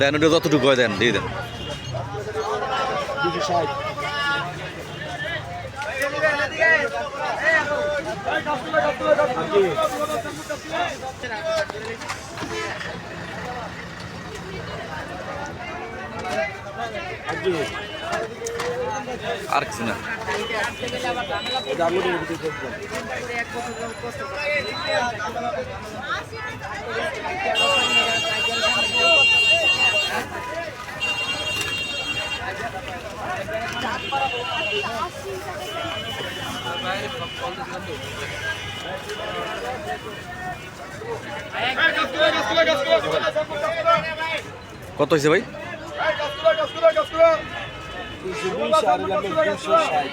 দেন ওটা যতটুকু হয় দেন দিয়ে দেন। আজকে আর কিছু না। কত হয়েছে ভাই? তিনশো বিশ আর দুশো ষাট